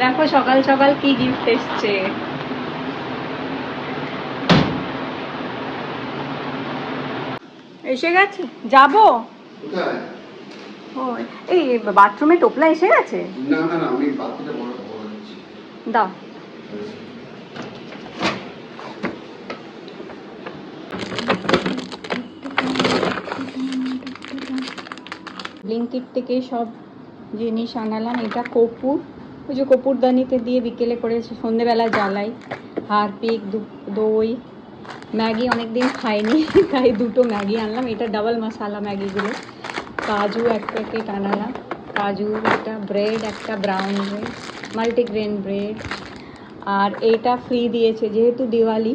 দেখো সকাল সকাল কি গিফট এসছে। এসে গেছে? যাব? এই বাথরুমে টোপলা এসে গেছে? না না আমি দাও। ব্লিঙ্কিট থেকে সব জিনিস আনালাম এটা কপুর ওই যে কপুরদানিতে দিয়ে বিকেলে করে সন্ধেবেলা জ্বালাই হারপিক দই, ম্যাগি অনেক দিন খাইনি, তাই দুটো ম্যাগি আনলাম। এটা ডাবল মশালা ম্যাগিগুলো। কাজু এক প্যাকেট আনালাম। কাজু একটা ব্রেড, একটা ব্রাউন ব্রেড, মাল্টিগ্রেন ব্রেড। আর এইটা ফ্রি দিয়েছে যেহেতু দিওয়ালি।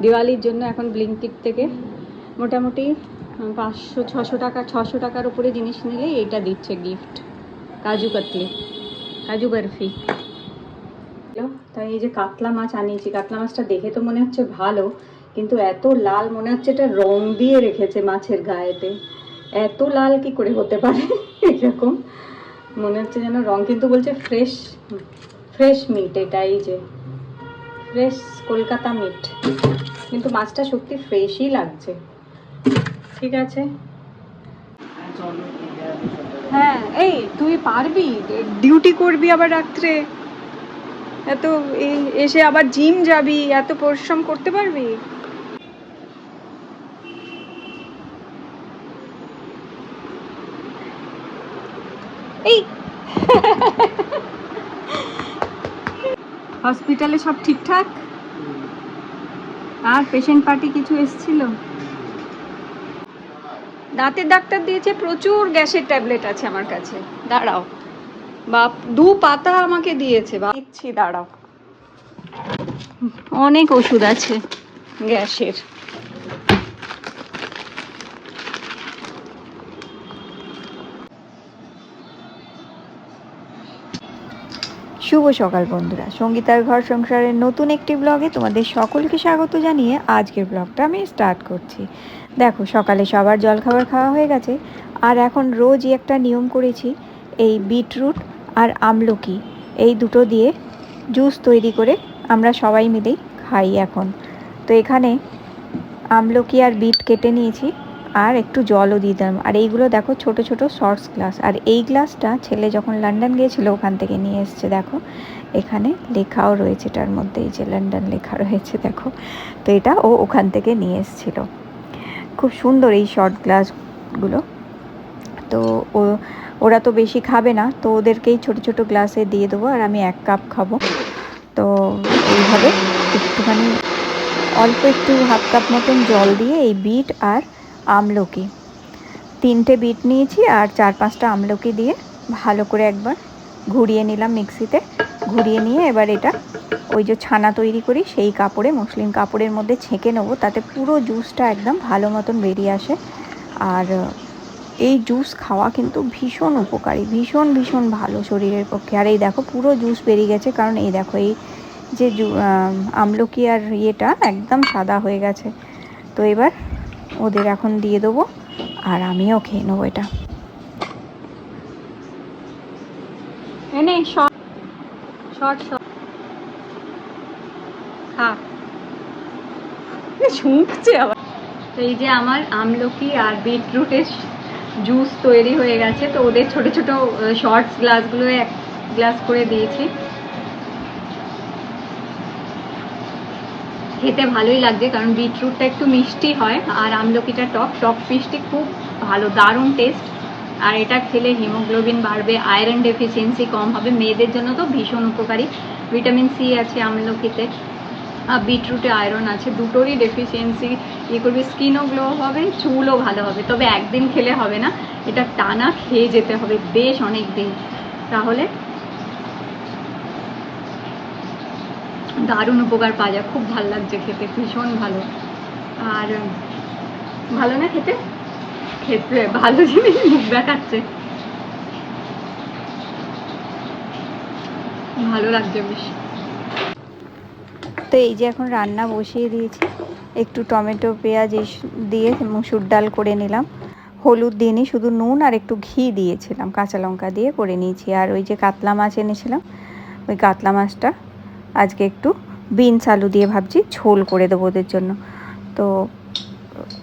দিওয়ালির জন্য এখন ব্লিঙ্কিট থেকে মোটামুটি পাঁচশো, ছশো টাকা, ছশো টাকার উপরে জিনিস নিলে এইটা দিচ্ছে গিফট। কাজু কাতলি। কাজু বরফি। হ্যালো তাই এই যে কাতলা মাছ আনিয়েছি কাতলা মাছটা দেখে তো মনে হচ্ছে ভালো কিন্তু এত লাল মনে হচ্ছে এটা রং দিয়ে রেখেছে মাছের গায়েতে। এত লাল কি করে হতে পারে? এরকম মনে হচ্ছে যেন রং কিন্তু বলছে ফ্রেশ ফ্রেশ মিট এটা এই যে। Fresh Kolkata meat. কিন্তু মাছটা সত্যি ফ্রেশই লাগছে। ঠিক আছে? হ্যাঁ এই তুই পারবি ডিউটি করবি আবার রাত্রে। এত এসে আবার জিম যাবি, এত পরিশ্রম করতে পারবি? এই। হসপিটালে সব ঠিকঠাক? আর পেশেন্ট পার্টি কিছু এসেছিল? দাঁতের ডাক্তার দিয়েছে, প্রচুর গ্যাসের ট্যাবলেট আছে আমার কাছে। দাঁড়াও। বাপ, দু পাতা আমাকে দিয়েছে বা দিচ্ছি দাঁড়াও। অনেক ওষুধ আছে গ্যাসের। শুভ সকাল বন্ধুরা। সঙ্গীতার ঘর সংসারের নতুন একটি ব্লগে তোমাদের সকলকে স্বাগত জানিয়ে আজকের ব্লগটা আমি স্টার্ট করছি। দেখো, সকালে সবার জলখাবার খাওয়া হয়ে গেছে। আর এখন রোজই একটা নিয়ম করেছি, এই বিটরুট আর আমলকি। এই দুটো দিয়ে জুস তৈরি করে আমরা সবাই মিলেই খাই এখন। তো এখানে আমলকি আর বিট কেটে নিয়েছি, আর একটু জলও দিলাম। আর এইগুলো দেখো, ছোট ছোট শর্টস গ্লাস। আর এই গ্লাসটা ছেলে যখন লন্ডন গিয়েছিল, ওখান থেকে নিয়ে এসছে, দেখো। এখানে লেখাও রয়েছে, এটার মধ্যে এই যে লন্ডন লেখা রয়েছে, দেখো। তো এটা ও ওখান থেকে নিয়ে এসেছিল। খুব সুন্দর এই শর্ট গ্লাসগুলো তো ও, ওরা তো বেশি খাবে না, তো ওদেরকেই ছোট ছোট গ্লাসে দিয়ে দেবো আর আমি এক কাপ খাব। তো এইভাবে একটুখানি অল্প একটু হাফ কাপ মতন জল দিয়ে এই বিট আর আমলকি। তিনটে বিট নিয়েছি আর চার পাঁচটা আমলকি দিয়ে ভালো করে একবার ঘুরিয়ে নিলাম মিক্সিতে। ঘুরিয়ে নিয়ে এবার এটা ওই যে ছানা তৈরি করি, সেই কাপড়ে মুসলিম কাপড়ের মধ্যে ছেঁকে নেব। তাতে পুরো জুসটা একদম ভালো মতন বেরিয়ে আসে। আর, এই জুস খাওয়া কিন্তু ভীষণ উপকারী, ভীষণ ভীষণ ভালো শরীরের পক্ষে। আর এই দেখো, পুরো জুস বেরিয়ে গেছে, কারণ এই দেখো, এই যে জু- আমলকি আর ইয়েটা একদম সাদা হয়ে গেছে। তো এবার ওদের এখন দিয়ে দেবো, আর আমিও খেয়ে নেব এটা। এনে শর্ট। Short short. আবার। তো এই যে আমার আমলকি আর বিটরুটের জুস তৈরি হয়ে গেছে, তো ওদের ছোট ছোট শর্টস গ্লাসগুলো এক গ্লাস করে দিয়েছি। খেতে ভালোই লাগছে, কারণ বিটরুটটা একটু মিষ্টি হয়, আর আমলকিটা টক টক মিষ্টি খুব ভালো, দারুণ টেস্ট আর এটা খেলে হিমোগ্লোবিন বাড়বে আয়রন ডেফিসিয়েন্সি কম হবে, মেয়েদের জন্য তো ভীষণ উপকারী। ভিটামিন সি আছে আমলকিতে, আর বিটরুটে আয়রন আছে, দুটোরই ডেফিসিয়েন্সি ইয়ে করবে স্কিনও গ্লো হবে, চুলও ভালো হবে, তবে একদিন খেলে হবে না, এটা টানা খেয়ে যেতে হবে বেশ অনেক দিন তাহলে দারুণ উপকার পাওয়া যায়, খুব ভালো লাগছে খেতে, ভীষণ ভালো। আর ভালো না খেতে? খেতে ভালো জিনিস মুখ দেখাচ্ছে। ভালো লাগছে বেশ। তো এই যে এখন রান্না বসিয়ে দিয়েছি। একটু টমেটো, পেঁয়াজ দিয়ে মুসুর ডাল করে নিলাম। হলুদ দিইনি শুধু নুন আর একটু ঘি দিয়েছিলাম। কাঁচা লঙ্কা দিয়ে করে নিয়েছি। আর ওই যে কাতলা মাছ এনেছিলাম, ওই কাতলা মাছটা আজকে একটু বিনস আলু দিয়ে ভাবছি ঝোল করে দেবো ওদের জন্য। তো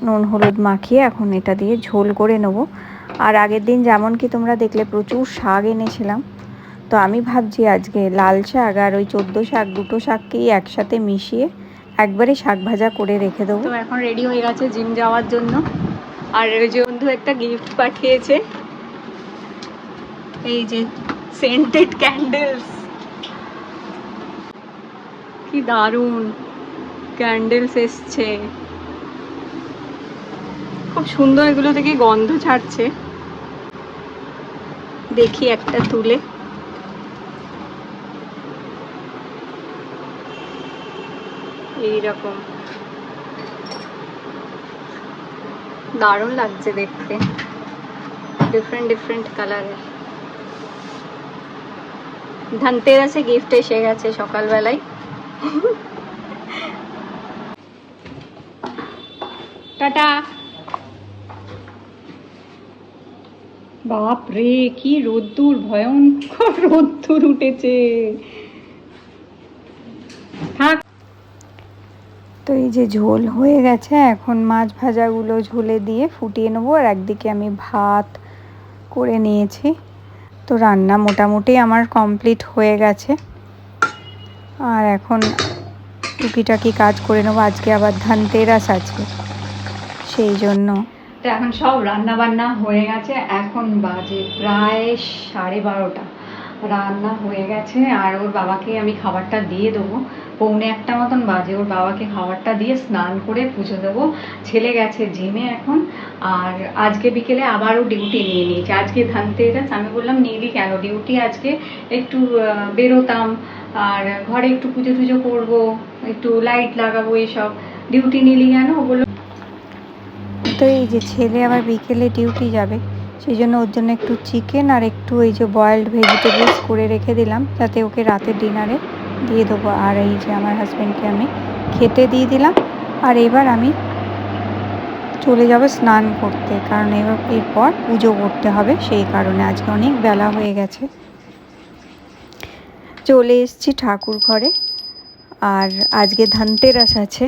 নুন, হলুদ মাখিয়ে এখন এটা দিয়ে ঝোল করে নেব। আর আগের দিন যেমন কি তোমরা দেখলে প্রচুর শাক এনেছিলাম, তো আমি ভাবছি আজকে লাল শাক আর ওই চোদ্দ শাক, দুটো শাককেই একসাথে মিশিয়ে একবারে শাক ভাজা করে রেখে দেবো। এখন রেডি হয়ে গেছে জিম যাওয়ার জন্য। আর ওই যে বন্ধু একটা গিফট পাঠিয়েছে। এই যে সেন্টেড ক্যান্ডেলস কি দারুণ। ক্যান্ডেলস এসছে। খুব সুন্দর এগুলো থেকে গন্ধ ছাড়ছে। দেখি একটা তুলে। এইরকম। দারুণ লাগছে দেখতে। ডিফারেন্ট ডিফারেন্ট কালারের ধনতেরাসে গিফট এসে গেছে সকালবেলায়। টাটা। বাপ রে, কি রোদ্দুর, ভয়ঙ্কর রোদ্দুর উঠেছে। থাক। তো এই যে ঝোল হয়ে গেছে, এখন মাছ ভাজাগুলো ঝোলে দিয়ে ফুটিয়ে নেব, আর একদিকে আমি ভাত করে নিয়েছি। তো রান্না মোটামুটি আমার কমপ্লিট হয়ে গেছে। আর এখন টুকিটাকি কাজ করে নেব, আজকে আবার ধানতেরাস আছে, সেই জন্য। তো এখন সব রান্না বান্না হয়ে গেছে। এখন বাজে প্রায় সাড়ে বারোটা। রান্না হয়ে গেছে আর ওর বাবাকে আমি খাবারটা দিয়ে দেবো। পৌনে একটা মতন বাজে, ওর বাবাকে খাবারটা দিয়ে স্নান করে পুজো দেবো। ছেলে গেছে জিমে এখন আর আজকে বিকেলে আবারও ডিউটি নিয়ে নিয়েছে। আজকে ধানতেরাস, আমি বললাম, নিলি কেন? ডিউটি আজকে একটু বেরোতাম আর ঘরে একটু পুজো টুজো করব, একটু লাইট লাগাবো এসব। ডিউটি নিলি কেন? ও বলল তো এই যে ছেলে আবার বিকেলে ডিউটি যাবে সেই জন্য ওর জন্য একটু চিকেন আর একটু এই যে বয়েলড ভেজিটেবলস করে রেখে দিলাম, যাতে ওকে রাতের ডিনারে দিয়ে দেবো। আর এই যে আমার হাজব্যান্ডকে আমি খেতে দিয়ে দিলাম, আর এবার আমি চলে যাব স্নান করতে, কারণ এবার এরপর পুজো করতে হবে, সেই কারণে আজকে অনেক বেলা হয়ে গেছে। চলে এসেছি ঠাকুর ঘরে, আর আজকে ধনতেরাস আছে।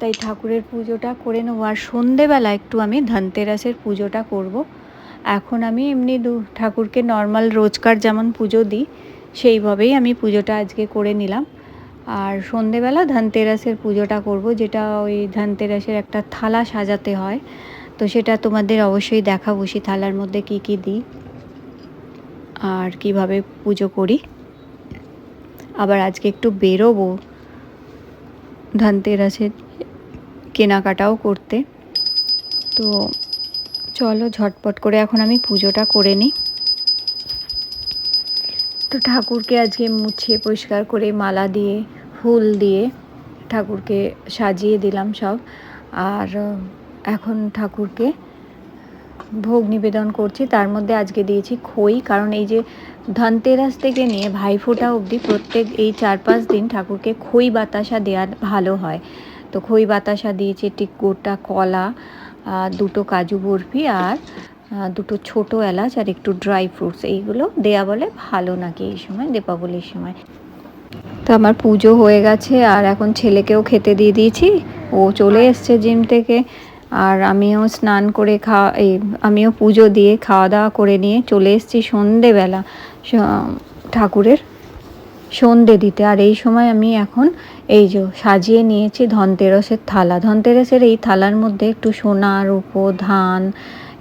তাই ঠাকুরের পুজোটা করে নেব। আর সন্ধেবেলা একটু আমি ধনতেরাসের পুজোটা করব। এখন আমি এমনি দু, ঠাকুরকে নর্মাল রোজকার যেমন পুজো দিই, সেইভাবেই আমি পুজোটা আজকে করে নিলাম। আর সন্ধেবেলা ধনতেরাসের পুজোটা করব, যেটা ওই ধনতেরাসের একটা থালা সাজাতে হয়। তো সেটা তোমাদের অবশ্যই দেখাবো, সেই থালার মধ্যে কি কি দিই আর কীভাবে পুজো করি। আবার আজকে একটু বেরোবো ধনতেরাসের কেনাকাটাও করতে। তো চলো ঝটপট করে এখন আমি পুজোটা করে নিই। তো ঠাকুরকে আজকে মুছিয়ে পরিষ্কার করে মালা দিয়ে, ফুল দিয়ে ঠাকুরকে সাজিয়ে দিলাম সব। আর, এখন ঠাকুরকে ভোগ নিবেদন করছি। তার মধ্যে আজকে দিয়েছি খই, কারণ এই যে ধনতেরাস থেকে নিয়ে ভাইফোঁটা অবধি প্রত্যেক এই চার পাঁচ দিন ঠাকুরকে খই বাতাসা দেওয়া ভালো হয়। তো খই বাতাসা দিয়েছি একটি গোটা কলা দুটো কাজু বরফি আর দুটো ছোট এলাচ আর একটু ড্রাই ফ্রুটস। এইগুলো দেয়া বলে ভালো নাকি এই সময়, দীপাবলির সময়? তো আমার পুজো হয়ে গেছে আর এখন ছেলেকেও খেতে দিয়ে দিয়েছি। ও চলে এসছে জিম থেকে আর আমিও স্নান করে খাওয়া, এই আমিও পুজো দিয়ে খাওয়া দাওয়া করে নিয়ে চলে এসেছি সন্ধেবেলা। ঠাকুরের সন্ধে দিতে। আর এই সময় আমি এখন এই যে সাজিয়ে নিয়েছি ধনতেরসের থালা। ধনতেরসের এই থালার মধ্যে একটু সোনা, রূপো, ধান,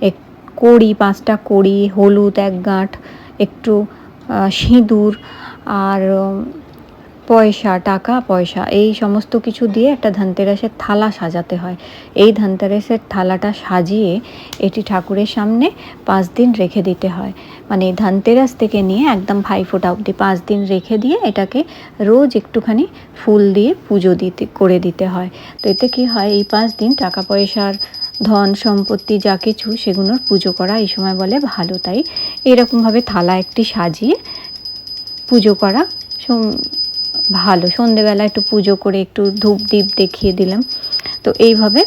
এক কড়ি, পাঁচটা কড়ি, হলুদ, এক গাঁট একটু সিঁদুর, আর পয়সা, টাকা, পয়সা, এই সমস্ত কিছু দিয়ে একটা ধনতেরাসের থালা সাজাতে হয়। এই ধনতেরাসের থালাটা সাজিয়ে এটি ঠাকুরের সামনে পাঁচ দিন রেখে দিতে হয়। মানে ধনতেরাস থেকে নিয়ে একদম ভাইফোঁটা অবধি পাঁচ দিন রেখে দিয়ে এটাকে রোজ একটুখানি ফুল দিয়ে পুজো দিতে, করে দিতে হয়। তো এতে কি হয়, এই পাঁচ দিন টাকা পয়সার, ধন সম্পত্তি যা কিছু সেগুলোর পুজো করা এই সময় বলে ভালো। তাই এরকমভাবে থালা একটি সাজিয়ে পুজো করা ভালো। সন্ধেবেলা একটু পুজো করে একটু ধূপ দ্বীপ দেখিয়ে দিলাম। তো এইভাবে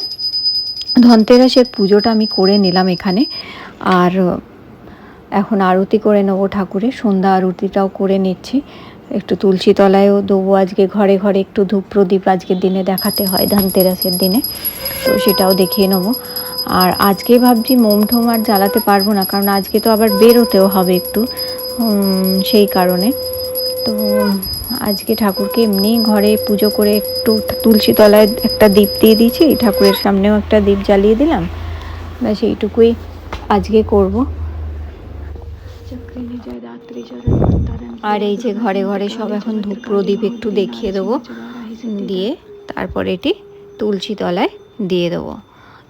ধনতেরাসের পুজোটা আমি করে নিলাম এখানে। আর এখন আরতি করে নেব ঠাকুরের। সন্ধ্যা আরতিটাও করে নিচ্ছি। একটু তুলসী তলায়ও দেবো আজকে। ঘরে ঘরে একটু ধূপ প্রদীপ আজকের দিনে দেখাতে হয়, ধনতেরাসের দিনে। তো সেটাও দেখিয়ে নেব। আর আজকে ভাবছি মোম ঠোম আর জ্বালাতে পারব না, কারণ আজকে তো আবার বেরোতেও হবে একটু। সেই কারণে। তো আজকে ঠাকুরকে এমনি ঘরে পুজো করে একটু তুলসী তলায় একটা দ্বীপ দিয়ে দিয়েছি, ঠাকুরের সামনেও একটা দীপ জ্বালিয়ে দিলাম। ব্যাস এইটুকুই আজকে করব। আর এই যে ঘরে ঘরে সব এখন ধূপ প্রদীপ একটু দেখিয়ে দেবো, দিয়ে তারপর এটি তুলসী তলায় দিয়ে দেবো।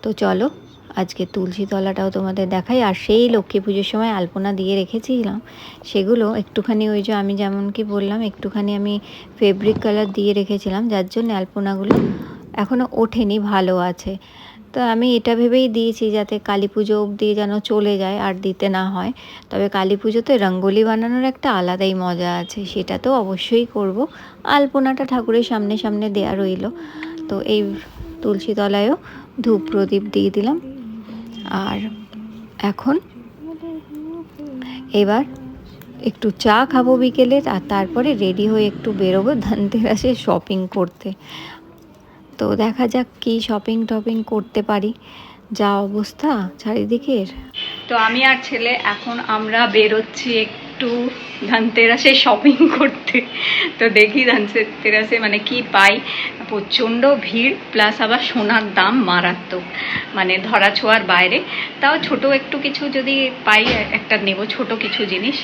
তো চলো আজকে তুলসী তলাটাও তোমাদের দেখাই। আর সেই লক্ষ্মী পুজোর সময় আলপনা দিয়ে রেখেছিলাম। সেগুলো একটুখানি ওই যে আমি যেমন কি বললাম, একটুখানি আমি ফেব্রিক কালার দিয়ে রেখেছিলাম, যার জন্য আলপনাগুলো এখনও ওঠেনি, ভালো আছে। তো আমি এটা ভেবেই দিয়েছি যাতে কালী পুজো অবধি যেন চলে যায় আর দিতে না হয়। তবে কালী পুজোতে রঙ্গোলি বানানোর একটা আলাদাই মজা আছে, সেটা তো অবশ্যই করব। আলপনাটা ঠাকুরের সামনে সামনে দেয়া রইল। তো এই তুলসী তলায়ও ধূপ প্রদীপ দিয়ে দিলাম। আর এখন এবার একটু চা খাব বিকেলে, আর তারপরে রেডি হয়ে একটু বেরোবো ধনতেরাসে শপিং করতে। তো দেখা যাক কি শপিং টপিং করতে পারি। যা অবস্থা চারিদিকের। তো আমি আর ছেলে, এখন আমরা বেরোচ্ছি একটু ধনতেরাসে শপিং করতে। তো দেখি ধানতেরাসে মানে কি পাই। প্রচণ্ড ভিড় প্লাস আবার সোনার দাম মারাত্মক। মানে ধরা ছোঁয়ার বাইরে। তাও ছোট একটু কিছু যদি পাই, একটা নেব ছোট কিছু জিনিস।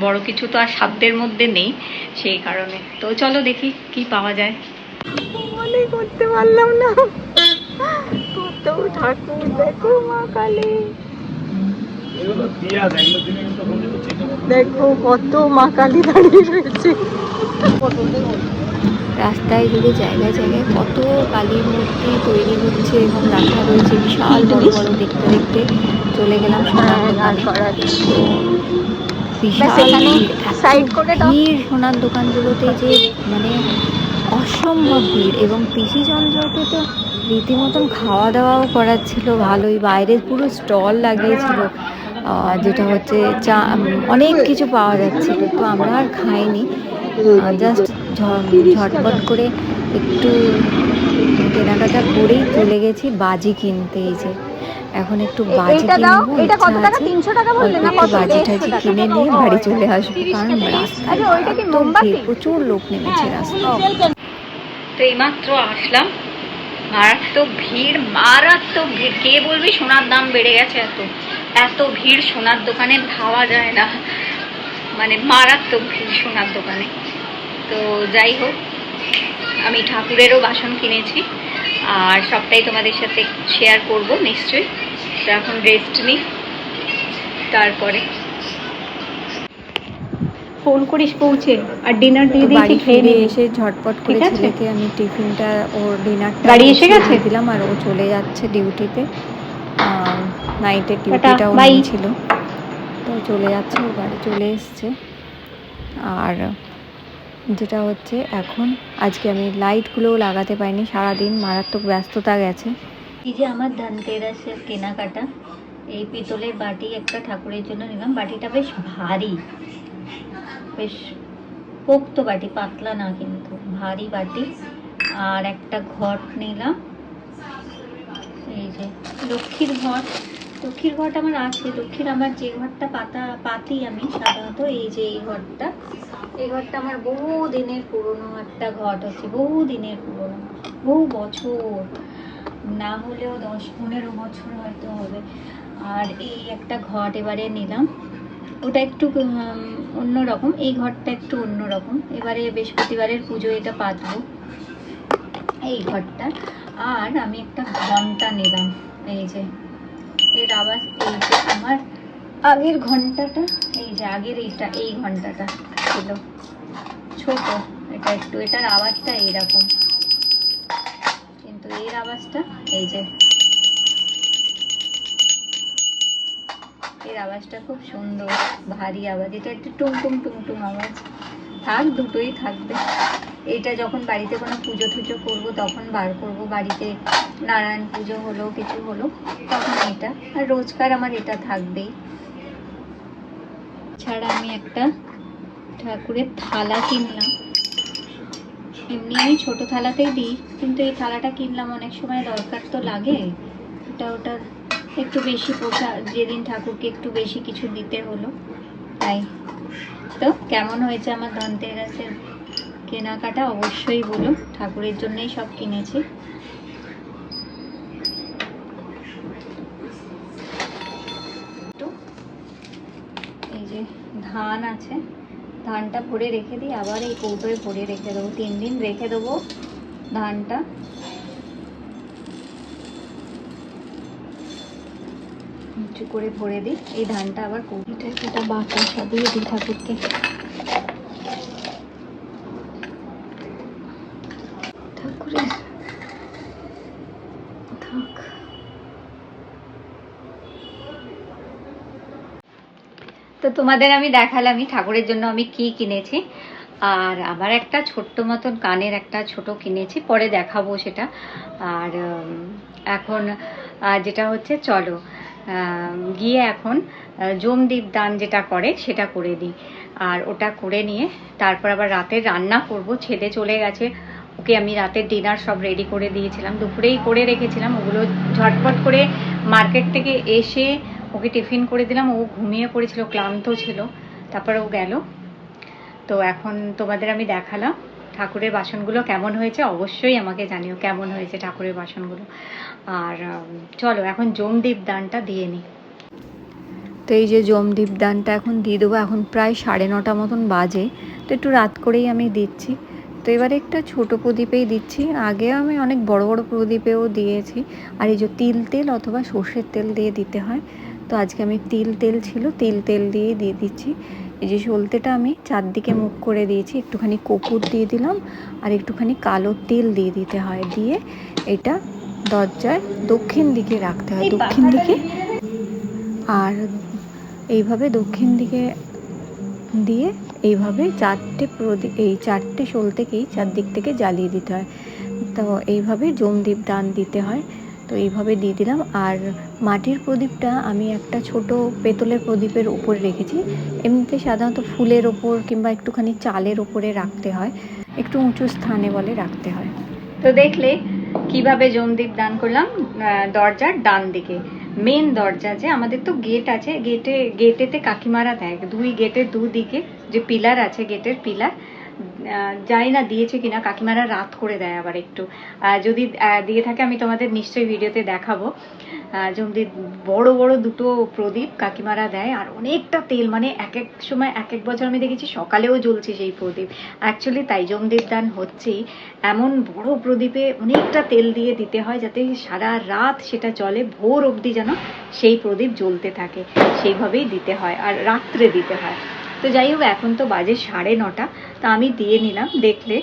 বড় কিছু তো আর সাধ্যের মধ্যে নেই সেই কারণে। তো চলো দেখি কি পাওয়া যায়। করতে পারলাম না। ঠাকুর দেখো মা কালী। দেখো কত মা কালী দাঁড়িয়ে রয়েছে। রাস্তায় যদি জায়গায় জায়গায় কত কালীর মূর্তি তৈরি হচ্ছে এবং রাখা রয়েছে বিশাল বড় বড় দেখতে দেখতে চলে গেলাম সোনার দোকানে। তো বিশাল এখানে ভিড়, করে ভিড় সোনার দোকানগুলোতে যে মানে অসম্ভব ভিড় এবং পিসি চন্দ্রকে তো রীতিমতন খাওয়া দাওয়াও করাচ্ছিল ভালোই। বাইরে পুরো স্টল লাগিয়েছিল যেটা হচ্ছে চা অনেক কিছু পাওয়া যাচ্ছিল তো আমরা আর খাইনি। জাস্ট ঝটপট করে একটু কেনাকাটা করেই চলে গেছি বাজি কিনতে এই যে। এখন একটু বাজি কিনবো এটা কত টাকা? আছে। 300 টাকা বললে না? কত? বাজি টাজি কিনে নিয়ে বাড়ি চলে আসব কারণ রাস্তায় প্রচুর লোক নেমেছে রাস্তায়। তো এইমাত্র আসলাম মারাত্মক ভিড় মারাত্মক ভিড়। কে বলবি? সোনার দাম বেড়ে গেছে এত। এত ভিড় সোনার দোকানে ধাওয়া যায় না। মানে মারাত্মক ভিড় সোনার দোকানে। তো যাই হোক আমি ঠাকুরেরও বাসন কিনেছি। আর সবটাই তোমাদের সাথে শেয়ার করব নিশ্চয়ই। তো এখন রেস্ট নিই তারপরে। ফোন করিস পৌঁছে। আর ডিনার দিয়ে দিয়েছি খেয়ে নিবি এসে ঝটপট করে ঠিক আছে? ছেলেকে আমি টিফিনটা ওর ডিনারটা গাড়ি এসে গেছে? দিলাম আর ও চলে যাচ্ছে ডিউটিতে নাইটের টাটা, ডিউটিটাও ছিল তো চলে যাচ্ছে ও বাড়ি চলে এসছে। আর যেটা হচ্ছে এখন আজকে আমি লাইটগুলোও লাগাতে পারিনি সারাদিন মারাত্মক ব্যস্ততা গেছে। এই যে আমার ধনতেরাসের কেনাকাটা এই পিতলের বাটি একটা ঠাকুরের জন্য নিলাম। বাটিটা বেশ ভারী বেশ পোক্ত বাটি পাতলা না কিন্তু ভারী বাটি। আর একটা ঘট নিলাম। এই যে, লক্ষ্মীর ঘট লক্ষ্মীর ঘট আমার আছে। লক্ষ্মীর আমার যে ঘরটা পাতা, পাতি আমি সাধারণত এই যে এই ঘরটা। এই ঘরটা আমার বহু দিনের পুরনো একটা ঘট হচ্ছে বহু দিনের পুরনো। বহু বছর। না হলেও দশ, পনেরো বছর হয়তো হবে। আর এই একটা ঘট এবারে নিলাম। ওটা একটু অন্য রকম। এই ঘরটা একটু অন্য রকম। এবারে বৃহস্পতিবারের পুজো এটা পাতবো। এই ঘরটা। আর আমি একটা ঘণ্টা নিলাম। এই যে, এর আওয়াজ এই যে আমার আগের ঘন্টাটা, এই যে আগের এইটা, এই ঘন্টাটা ছিল। ছোট, এটা একটু, এটার আওয়াজটা এইরকম। কিন্তু এর আওয়াজটা, এই যে, এর আওয়াজটা খুব সুন্দর, ভারী আওয়াজ। এটা একটু টুমটুম টুমটুম আওয়াজ। থাক, দুটোই থাকবে। এটা যখন বাড়িতে কোনো পুজো টুজো করব, তখন বার করব, বাড়িতে নারায়ণ পুজো হলো, কিছু হলো, তখন এটা। আর রোজকার আমার এটা থাকবেই। ছাড়া আমি একটা ঠাকুরের থালা কিনলাম। এমনি আমি ছোট থালাতেই দিই, কিন্তু এই থালাটা কিনলাম, অনেক সময় দরকার তো লাগে। এটা ওটার একটু বেশি পোষা, যেদিন ঠাকুরকে একটু বেশি কিছু দিতে হলো, তাই। তো কেমন হয়েছে আমার ধনতেরাসের কেনাকাটা অবশ্যই বলো ঠাকুরের জন্যই সব কিনেছি। এই যে ধান আছে, ধানটা ভরে রেখে দিই, আবার এই কৌটোয় ভরে রেখে দেবো। তিন দিন রেখে দেবো ধানটা। উঁচু করে ভরে দিই, এই ধানটা আবার কৌটোটা সেটা বাতাসা দিয়ে দিই ঠাকুরকে। তো তোমাদের আমি দেখালামই ঠাকুরের জন্য আমি কি কিনেছি। আর আবার একটা ছোট্ট মতন কানের একটা ছোট কিনেছি পরে দেখাবো সেটা। আর এখন যেটা হচ্ছে চলো গিয়ে এখন আহ, জমদীপ দান যেটা করে সেটা করে দিই। আর ওটা করে নিয়ে তারপর আবার রাতে রান্না করব ছেলে চলে গেছে। ওকে আমি রাতের ডিনার সব রেডি করে দিয়েছিলাম। দুপুরেই করে রেখেছিলাম। ওগুলো ঝটপট করে মার্কেট থেকে এসে ওকে টিফিন করে দিলাম, ও ঘুমিয়ে পড়েছিল, ক্লান্ত ছিল, তারপরে ও গেল। তো এখন তোমাদের আমি দেখালাম ঠাকুরের বাসনগুলো কেমন হয়েছে, অবশ্যই আমাকে জানিও কেমন হয়েছে ঠাকুরের বাসনগুলো। আর চলো, এখন জমদীপ দানটা দিয়ে নিই তো এই যে জমদীপ দানটা এখন দিয়ে দেবো, এখন প্রায় সাড়ে নটা মতন বাজে, তো একটু রাত করেই আমি দিচ্ছি। তো এবারে একটা ছোট প্রদীপেই দিচ্ছি, আগে আমি অনেক বড় বড় প্রদীপেও দিয়েছি, আর এই যে তিল তেল অথবা সর্ষের তেল দিয়ে দিতে হয় তো আজকে আমি তিল তেল ছিল তিল তেল দিয়ে দিয়ে দিচ্ছি। এই যে সলতেটা আমি চারদিকে মুখ করে দিয়েছি একটুখানি কপুর দিয়ে দিলাম আর একটুখানি কালো তেল দিয়ে দিতে হয় দিয়ে এটা দরজায় দক্ষিণ দিকে রাখতে হয় দক্ষিণ দিকে। আর এইভাবে দক্ষিণ দিকে দিয়ে এইভাবে চারটে প্রদীপ এই চারটে সলতেকেই চারদিক থেকে জ্বালিয়ে দিতে হয়। তো এইভাবে জমদীপ দান দিতে হয়। তো এইভাবে দিয়ে দিলাম। আর মাটির প্রদীপটা আমি একটা ছোট পেতলের প্রদীপের উপরে রেখেছি। এমনিতে সাধারণত ফুলের ওপর কিংবা একটুখানি চালের ওপরে রাখতে হয়। একটু উঁচু স্থানে বলে রাখতে হয়। তো দেখলে কীভাবে জমদীপ দান করলাম? দরজার ডান দিকে। মেন দরজা যে, আমাদের তো গেট আছে। গেটে, গেটেতে কাকিমারা দেয়। দুই গেটের দুদিকে যে পিলার আছে, গেটের পিলার। জানি না দিয়েছে কিনা, কাকিমারা রাত করে দেয় আবার একটু। যদি দিয়ে থাকে, আমি তোমাদের নিশ্চয়ই ভিডিওতে দেখাবো। জমদীপ বড় বড় দুটো প্রদীপ কাকিমারা দেয়, আর অনেকটা তেল মানে এক এক সময়, এক এক বছর আমি দেখেছি সকালেও জ্বলছে সেই প্রদীপ। অ্যাকচুয়ালি তাই জমদীপ দান হচ্ছেই। এমন বড় প্রদীপে অনেকটা তেল দিয়ে দিতে হয়, যাতে সারা রাত সেটা চলে, ভোর অবধি যেন সেই প্রদীপ জ্বলতে থাকে। সেইভাবেই দিতে হয়, আর রাত্রে দিতে হয়। তো যাই হোক, এখন তো বাজে সাড়ে নটা। তা আমি দিয়ে নিলাম, দেখলে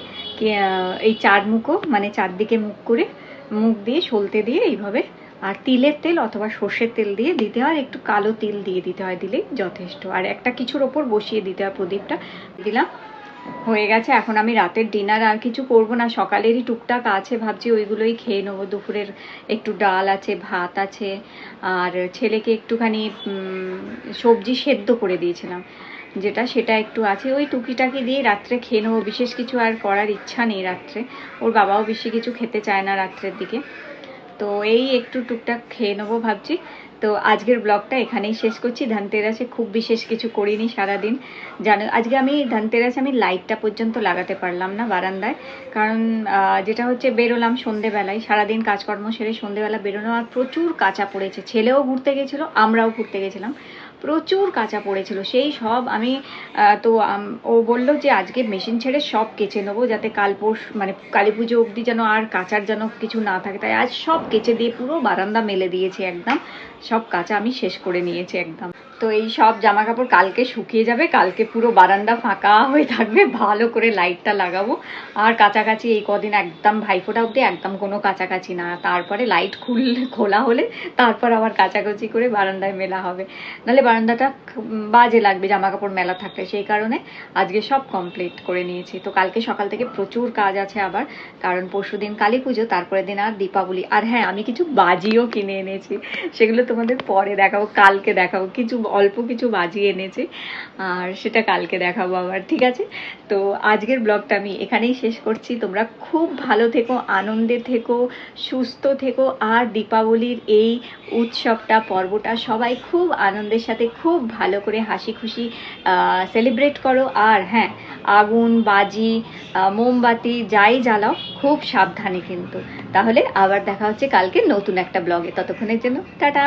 এই চার মুখো মানে চারদিকে মুখ করে, মুখ দিয়ে সলতে দিয়ে এইভাবে, আর তিলের তেল অথবা সর্ষের তেল দিয়ে দিতে হয় একটু কালো তিল দিয়ে দিতে হয় দিলেই যথেষ্ট। আর একটা কিছুর ওপর বসিয়ে দিতে হয় প্রদীপটা। দিলাম, হয়ে গেছে। এখন আমি রাতের ডিনার আর কিছু করব না। সকালেরই টুকটাক আছে, ভাবছি ওইগুলোই খেয়ে নেব। দুপুরের একটু ডাল আছে, ভাত আছে, আর ছেলেকে একটুখানি সবজি সেদ্ধ করে দিয়েছিলাম। যেটা সেটা একটু আছে। ওই টুকিটাকি দিয়ে রাত্রে খেয়ে নেব। বিশেষ কিছু আর করার ইচ্ছা নেই রাত্রে। ওর বাবাও বেশি কিছু খেতে চায় না রাত্রের দিকে। তো এই একটু টুকটাক খেয়ে নেব ভাবছি। তো আজকের ব্লগটা এখানেই শেষ করছি। ধনতেরাসে খুব বিশেষ কিছু করিনি সারাদিন। জানো, আজকে আমি ধনতেরাসে আমি লাইটটা পর্যন্ত লাগাতে পারলাম না বারান্দায়। কারণ যেটা হচ্ছে বেরোলাম সন্ধেবেলায়, সারাদিন কাজকর্ম সেরে সন্ধেবেলা বেরোনো আর প্রচুর কাঁচা পড়েছে। ছেলেও ঘুরতে গেছিল, আমরাও ঘুরতে গেছিলাম। প্রচুর কাঁচা পড়েছিল। সেই সব আমি তো ও বলল যে আজকে মেশিন ছেড়ে সব কেচে নেব, যাতে কাল পরশ মানে কালী পুজো অবধি যেন আর কাঁচার যেন কিছু না থাকে। তাই আজ সব কেচে দিয়ে পুরো বারান্দা মেলে দিয়েছি একদম। সব কাঁচা আমি শেষ করে নিয়েছি একদম। তো এই সব জামা কাপড় কালকে শুকিয়ে যাবে, কালকে পুরো বারান্দা ফাঁকা হয়ে থাকবে, ভালো করে লাইটটা লাগাবো। আর কাছাকাছি এই কদিন একদম ভাইফোঁটা অবধি একদম কোনো কাছাকাছি না। তারপরে লাইট খুললে খোলা হলে তারপর আবার কাছাকাছি করে বারান্দায় মেলা হবে। নাহলে বারান্দাটা বাজে লাগবে জামা কাপড় মেলা থাকলে। সেই কারণে আজকে সব কমপ্লিট করে নিয়েছি। তো কালকে সকাল থেকে প্রচুর কাজ আছে আবার। কারণ পরশু দিন কালী পুজো তারপরে দিন আর দীপাবলি। আর হ্যাঁ আমি কিছু বাজিও কিনে এনেছি। সেগুলো তোমাদের পরে দেখাবো, কালকে দেখাবো। কিছু অল্প কিছু বাজি এনেছে, আর সেটা কালকে দেখাবো আবার, ঠিক আছে? তো আজকের ব্লগটা আমি এখানেই শেষ করছি। তোমরা খুব ভালো থেকো, আনন্দে থেকো, সুস্থ থেকো, আর দীপাবলির এই উৎসবটা, পর্বটা সবাই খুব আনন্দের সাথে, খুব ভালো করে হাসি খুশি সেলিব্রেট করো। আর হ্যাঁ আগুন, বাজি মোমবাতি, যাই জ্বালাও, খুব সাবধানে কিন্তু। তাহলে আবার দেখা হচ্ছে কালকে নতুন একটা ব্লগে। ততক্ষণের জন্য, টাটা!